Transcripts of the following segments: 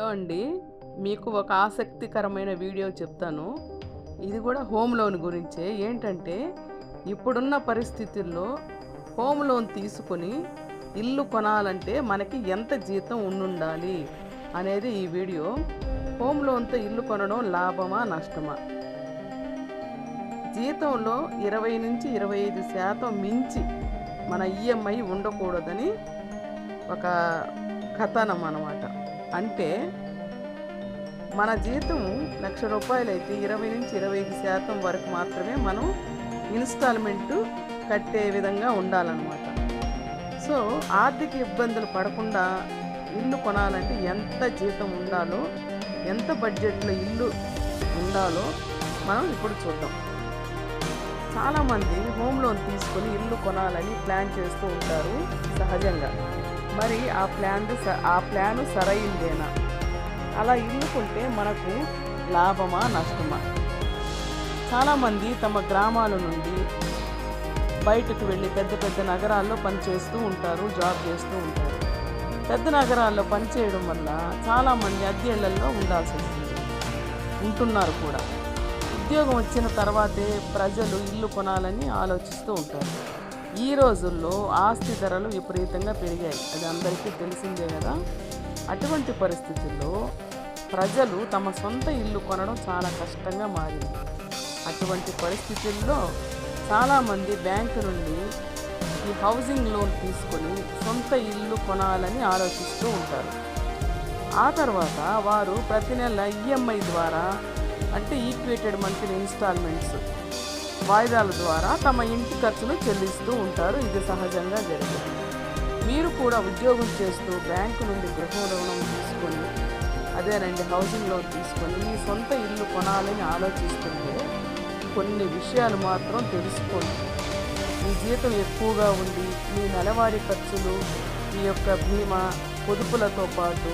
Hello అండి. మీకు ఒక ఆసక్తికరమైన వీడియో చెప్తాను. ఇది కూడా హోమ్ లోన్ గురించే. ఏంటంటే ఇప్పుడున్న పరిస్థితుల్లో హోమ్ లోన్ తీసుకొని ఇల్లు కొనాలంటే మనకి ఎంత జీతం ఉండుండాలి అనేది ఈ వీడియో. హోమ్ లోన్తో ఇల్లు కొనడం లాభమా నష్టమా? జీతంలో ఇరవై నుంచి ఇరవై ఐదు శాతం మించి మన ఈఎంఐ ఉండకూడదని ఒక కథనం అన్నమాట. అంటే మన జీతం లక్ష రూపాయలు అయితే ఇరవై నుంచి ఇరవై ఐదు శాతం వరకు మాత్రమే మనం ఇన్స్టాల్మెంట్ కట్టే విధంగా ఉండాలన్నమాట. సో ఆర్థిక ఇబ్బందులు పడకుండా ఇల్లు కొనాలంటే ఎంత జీతం ఉండాలో ఎంత బడ్జెట్లో ఇల్లు ఉండాలో మనం ఇప్పుడు చూద్దాం. చాలామంది హోమ్ లోన్ తీసుకొని ఇల్లు కొనాలని ప్లాన్ చేస్తూ ఉంటారు సహజంగా. మరి ఆ ప్లాన్ ఆ ప్లాను సరైందేనా? అలా ఇల్లుకుంటే మనకు లాభమా నష్టమా? చాలామంది తమ గ్రామాల నుండి బయటకు వెళ్ళి పెద్ద పెద్ద నగరాల్లో పనిచేస్తూ ఉంటారు జాబ్ చేస్తూ ఉంటారు. పెద్ద నగరాల్లో పనిచేయడం వల్ల చాలామంది అద్దెళ్ళలో ఉండాల్సి వస్తుంది. ఉంటున్నారు కూడా. ఉద్యోగం వచ్చిన తర్వాతే ప్రజలు ఇల్లు కొనాలని ఆలోచిస్తూ ఉంటారు. ఈ రోజుల్లో ఆస్తి ధరలు విపరీతంగా పెరిగాయి. అది అందరికీ తెలిసిందే కదా. అటువంటి పరిస్థితుల్లో ప్రజలు తమ సొంత ఇల్లు కొనడం చాలా కష్టంగా మారింది. అటువంటి పరిస్థితుల్లో చాలామంది బ్యాంకు నుండి ఈ హౌసింగ్ లోన్ తీసుకొని సొంత ఇల్లు కొనాలని ఆలోచిస్తూ ఉంటారు. ఆ తర్వాత వారు ప్రతి నెల ఈఎంఐ ద్వారా అంటే ఈక్వేటెడ్ మంత్లీ ఇన్స్టాల్మెంట్స్ వాయిదాల ద్వారా తమ ఇంటి ఖర్చును చెల్లిస్తూ ఉంటారు. ఇది సహజంగా జరిగింది మీరు కూడా ఉద్యోగం చేస్తూ బ్యాంకు నుండి గృహ రుణం తీసుకొని అదేనండి హౌసింగ్ లోన్ తీసుకొని మీ సొంత ఇల్లు కొనాలని ఆలోచిస్తుంటే కొన్ని విషయాలు మాత్రం తెలుసుకోండి. మీ జీతం ఎక్కువగా ఉండి మీ నెలవారీ ఖర్చులు మీ యొక్క బీమా పొదుపులతో పాటు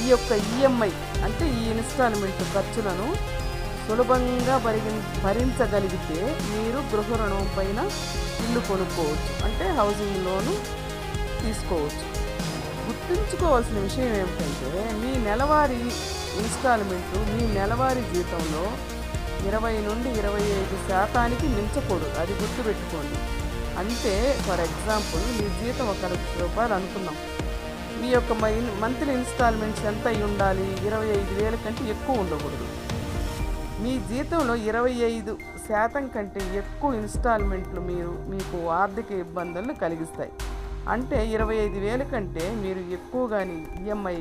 ఈ యొక్క ఈఎంఐ అంటే ఈ ఇన్స్టాల్మెంట్ ఖర్చులను సులభంగా భరి భరించగలిగితే మీరు గృహ రుణం పైన ఇల్లు కొనుక్కోవచ్చు. అంటే హౌసింగ్ లోను తీసుకోవచ్చు. గుర్తుంచుకోవాల్సిన విషయం ఏమిటంటే మీ నెలవారీ ఇన్స్టాల్మెంట్ మీ నెలవారీ జీతంలో ఇరవై నుండి ఇరవై ఐదు శాతానికి మించకూడదు. అది గుర్తుపెట్టుకోండి. అంటే ఫర్ ఎగ్జాంపుల్ మీ జీతం ఒక లక్ష రూపాయలు అనుకున్నాం. మీ యొక్క మంత్లీ ఇన్స్టాల్మెంట్స్ ఎంత అయి ఉండాలి? ఇరవై ఐదు వేల కంటే ఎక్కువ ఉండకూడదు. మీ జీతంలో ఇరవై ఐదు శాతం కంటే ఎక్కువ ఇన్స్టాల్మెంట్లు మీరు మీకు ఆర్థిక ఇబ్బందులను కలిగిస్తాయి. అంటే ఇరవై ఐదు వేల కంటే మీరు ఎక్కువగాని ఈఎంఐ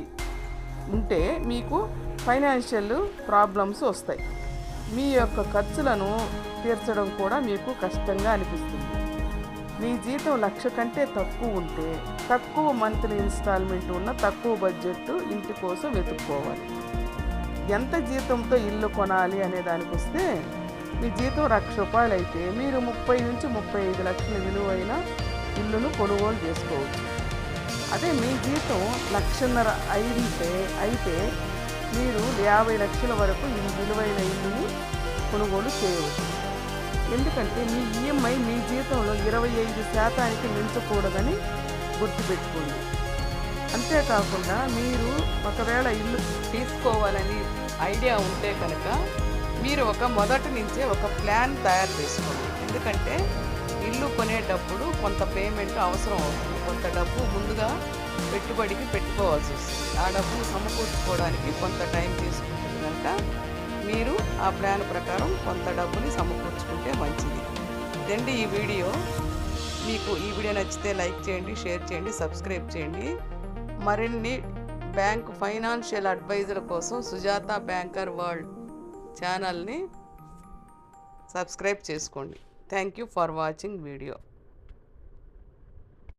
ఉంటే మీకు ఫైనాన్షియల్ ప్రాబ్లమ్స్ వస్తాయి. మీ యొక్క ఖర్చులను తీర్చడం కూడా మీకు కష్టంగా అనిపిస్తుంది. మీ జీతం లక్ష కంటే తక్కువ ఉంటే తక్కువ మంత్లీ ఇన్స్టాల్మెంట్ ఉన్న తక్కువ బడ్జెట్ ఇంటి కోసం వెతుక్కోవాలి. ఎంత జీతంతో ఇల్లు కొనాలి అనే దానికి వస్తే మీ జీతం లక్ష రూపాయలు అయితే మీరు ముప్పై నుంచి ముప్పై ఐదు లక్షల విలువైన ఇల్లును కొనుగోలు చేసుకోవచ్చు. అదే మీ జీతం లక్షన్నర అయితే అయితే మీరు యాభై లక్షల వరకు ఈ విలువైన ఇల్లుని కొనుగోలు చేయవచ్చు. ఎందుకంటే మీ ఈఎంఐ మీ జీతంలో ఇరవై ఐదు శాతానికి మించకూడదని గుర్తుపెట్టుకోండి. అంతేకాకుండా మీరు ఒకవేళ ఇల్లు తీసుకోవాలని ఐడియా ఉంటే కనుక మీరు ఒక మొదటి నుంచే ఒక ప్లాన్ తయారు చేసుకోండి. ఎందుకంటే ఇల్లు కొనేటప్పుడు కొంత పేమెంట్ అవసరం అవుతుంది. కొంత డబ్బు ముందుగా పెట్టుబడికి పెట్టుకోవాల్సి వస్తుంది. ఆ డబ్బును సమకూర్చుకోవడానికి కొంత టైం తీసుకుంటుంది కనుక మీరు ఆ ప్లాన్ ప్రకారం కొంత డబ్బుని సమకూర్చుకుంటే మంచిది. ఇదండి ఈ వీడియో. మీకు ఈ వీడియో నచ్చితే లైక్ చేయండి షేర్ చేయండి సబ్స్క్రైబ్ చేయండి. మరిన్ని బ్యాంక్ ఫైనాన్షియల్ అడ్వైజర్ కోసం సుజాత బ్యాంకర్ వరల్డ్ ఛానల్ని సబ్స్క్రైబ్ చేసుకోండి. Thank you for watching video.